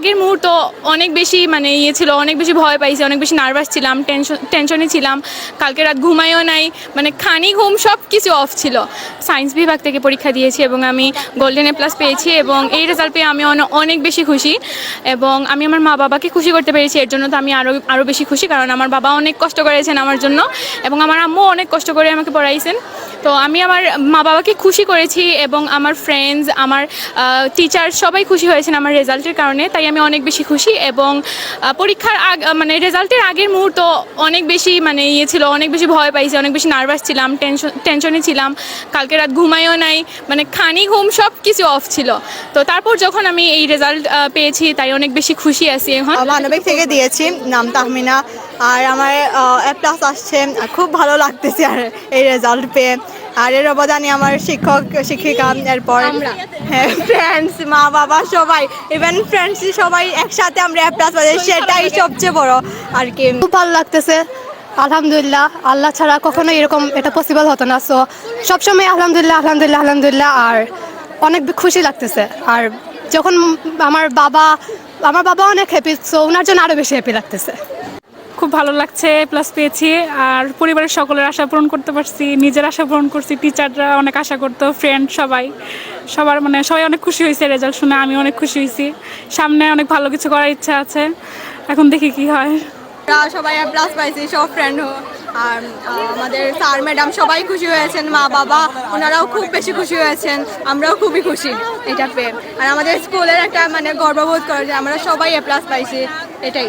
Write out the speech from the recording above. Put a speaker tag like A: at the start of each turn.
A: আগের মুহূর্ত অনেক বেশি মানে ইয়ে ছিল, অনেক বেশি ভয় পাইছি, অনেক বেশি নার্ভাস ছিলাম টেনশন টেনশনে ছিলাম। কালকে রাত ঘুমাইও নাই মানে খানি ঘুম সব কিছু অফ ছিল। সায়েন্স বিভাগ থেকে পরীক্ষা দিয়েছি এবং আমি গোল্ডেন এ প্লাস পেয়েছি এবং এই রেজাল্ট পেয়ে আমি অনেক বেশি খুশি এবং আমি আমার মা বাবাকে খুশি করতে পেরেছি। এর জন্য তো আমি আরও আরও বেশি খুশি কারণ আমার বাবা অনেক কষ্ট করেছেন আমার জন্য এবং আমার আম্মু অনেক কষ্ট করে আমাকে পড়াইছেন। তো আমি আমার মা বাবাকে খুশি করেছি এবং আমার ফ্রেন্ডস আমার টিচার সবাই খুশি হয়েছেন আমার রেজাল্টের কারণে, তাই আমি অনেক বেশি খুশি এবং পরীক্ষার আগ মানে রেজাল্টের আগের মুহূর্ত অনেক বেশি মানে ইয়ে ছিল, অনেক বেশি ভয় পাইছি, অনেক বেশি নার্ভাস ছিলাম টেনশন টেনশনে ছিলাম। কালকে রাত ঘুমাইও নাই মানে খানি ঘুম সব কিছু অফ ছিল। তো তারপর যখন আমি এই রেজাল্ট পেয়েছি তাই অনেক বেশি খুশি আছি এখন।
B: মানবিক থেকে দিয়েছি নাম তাহমিনা। আর আমার এ প্লাস আসছে খুব ভালো লাগতেছে আর এই রেজাল্ট পেয়ে। আর এর অবদানে আমার শিক্ষক শিক্ষিকা এরপর হ্যাঁ ফ্রেন্ডস মা বাবা সবাই ইভেন ফ্রেন্ডস সবাই একসাথে আমরা এ প্লাস সেটাই সবচেয়ে বড়। আর কি
C: খুব ভালো লাগতেছে। আলহামদুলিল্লাহ, আল্লাহ ছাড়া কখনো এরকম এটা পসিবল হতো না। সো সবসময় আলহামদুলিল্লাহ আলহামদুলিল্লাহ আলহামদুলিল্লাহ, আর অনেক খুশি লাগতেছে। আর যখন আমার বাবা আমার বাবা অনেক হ্যাপি সো ওনার জন্য আরও বেশি হ্যাপি লাগতেছে।
D: খুব ভালো লাগছে প্লাস পেয়েছি। আর পরিবারের সকলের আশা পূরণ করতে পারছি, নিজের আশা পূরণ করছি টিচাররা অনেক আশা করতো ফ্রেন্ড সবাই। সবার মানে সবাই অনেক খুশি হয়েছে রেজাল্ট শুনে, আমি অনেক খুশি হয়েছি। সামনে অনেক ভালো কিছু করার ইচ্ছা আছে। এখন দেখি কি হয়।
B: আমরা সবাই প্লাস পাইছি সব ফ্রেন্ড আর আমাদের স্যার ম্যাডাম সবাই খুশি হয়েছেন, মা, বাবা, ওনারাও খুব বেশি খুশি হয়েছেন, আমরাও খুবই খুশি, এটা পেয়ে। আর আমাদের স্কুলের একটা মানে গর্ববোধ করে যে আমরা সবাই এ প্লাস পাইছি এটাই।